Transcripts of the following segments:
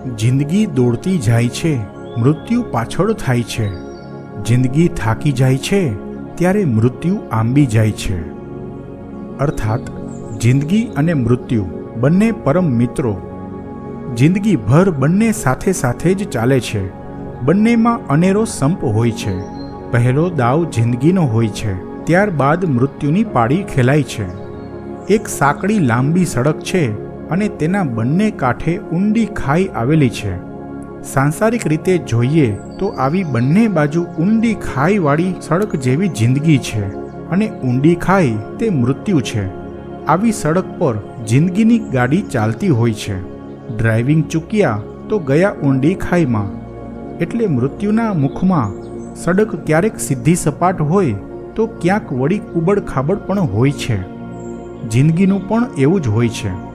જિંદગી દોડતી જાય છે, મૃત્યુ પાછળ થાય છે. જિંદગી થાકી જાય છે, ત્યારે મૃત્યુ આંબી જાય છે. અર્થાત, જિંદગી અને મૃત્યુ બંને પરમ મિત્રો. જિંદગીભર બંને સાથે સાથે જ ચાલે છે. બંનેમાં અનેરો સંપ હોય છે. પહેલો દાવ જિંદગીનો હોય છે, ત્યારબાદ મૃત્યુની પાળી ખેલાય છે. એક સાંકડી લાંબી સડક છે અને તેના બંને કાંઠે ઊંડી ખાઈ આવેલી છે. સાંસારિક રીતે જોઈએ તો આવી બંને બાજુ ઊંડી ખાઈવાળી સડક જેવી જિંદગી છે અને ઊંડી ખાઈ તે મૃત્યુ છે. આવી સડક પર જિંદગીની ગાડી ચાલતી હોય છે. ડ્રાઇવિંગ ચૂક્યા તો ગયા ઊંડી ખાઈમાં. એટલે મૃત્યુના મુખમાં સડક ક્યારેક સીધી સપાટ હોય તો ક્યાંક વળી ઉબડ ખાબડ પણ હોય છે. જિંદગીનું પણ એવું જ હોય છે.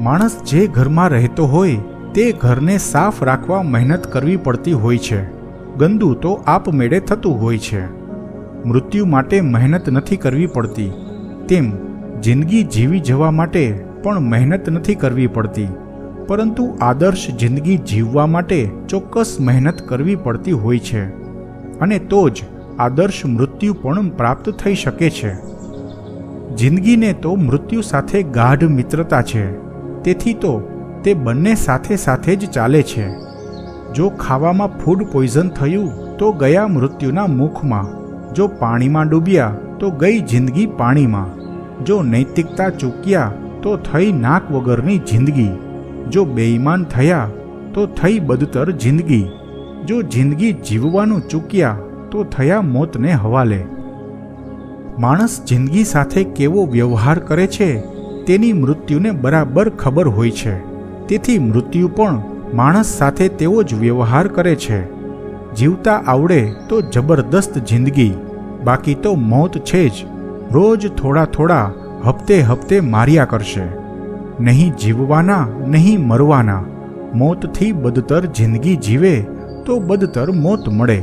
માણસ જે ઘરમાં રહેતો હોય, તે ઘરને સાફ રાખવા મહેનત કરવી પડતી હોય છે. ગંદુ તો આપમેળે થતું હોય છે. મૃત્યુ માટે મહેનત નથી કરવી પડતી. તેમ, જિંદગી જીવી જવા માટે પણ મહેનત નથી કરવી પડતી. પરંતુ આદર્શ જિંદગી જીવવા માટે ચોક્કસ મહેનત કરવી પડતી હોય છે. અને તો જ આદર્શ મૃત્યુ પણ પ્રાપ્ત થઈ શકે છે. જિંદગીને તો મૃત્યુ સાથે ગાઢ મિત્રતા છે. તેથી તો તે બંને સાથે સાથે જ ચાલે છે. જો ખાવામાં ફૂડ પોઈઝન થયું, તો ગયા મૃત્યુના મુખમાં. જો પાણીમાં ડૂબ્યા, તો ગઈ જિંદગી પાણીમાં. જો નૈતિકતા ચૂક્યા, તો થઈ નાક વગરની જિંદગી. જો બેઈમાન થયા, તો થઈ બદતર જિંદગી. જો જિંદગી જીવવાનું ચૂક્યા, તો થયા મોતને હવાલે. માણસ જિંદગી સાથે કેવો વ્યવહાર કરે છે? તેની મૃત્યુને બરાબર ખબર હોય છે. તેથી મૃત્યુ પણ માણસ સાથે તેવો જ વ્યવહાર કરે છે. જીવતા આવડે તો જબરદસ્ત જિંદગી, બાકી તો મોત છે જ. રોજ થોડા થોડા હપ્તે હપ્તે માર્યા કરશે. નહીં જીવવાના, નહીં મરવાના. મોતથી બદતર જિંદગી જીવે તો બદતર મોત મળે.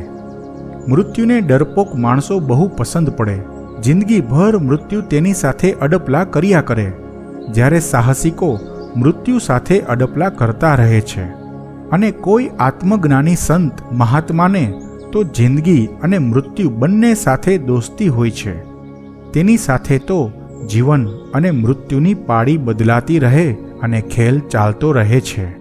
મૃત્યુને ડરપોક માણસો બહુ પસંદ પડે. જિંદગીભર મૃત્યુ તેની સાથે અડપલા કર્યા કરે. જ્યારે સાહસિકો મૃત્યુ સાથે અડપલા કરતા રહે છે અને કોઈ આત્મજ્ઞાની સંત મહાત્માને તો જિંદગી અને મૃત્યુ બંને સાથે દોસ્તી હોય છે. તેની સાથે તો જીવન અને મૃત્યુની પાળી બદલાતી રહે અને ખેલ ચાલતો રહે છે.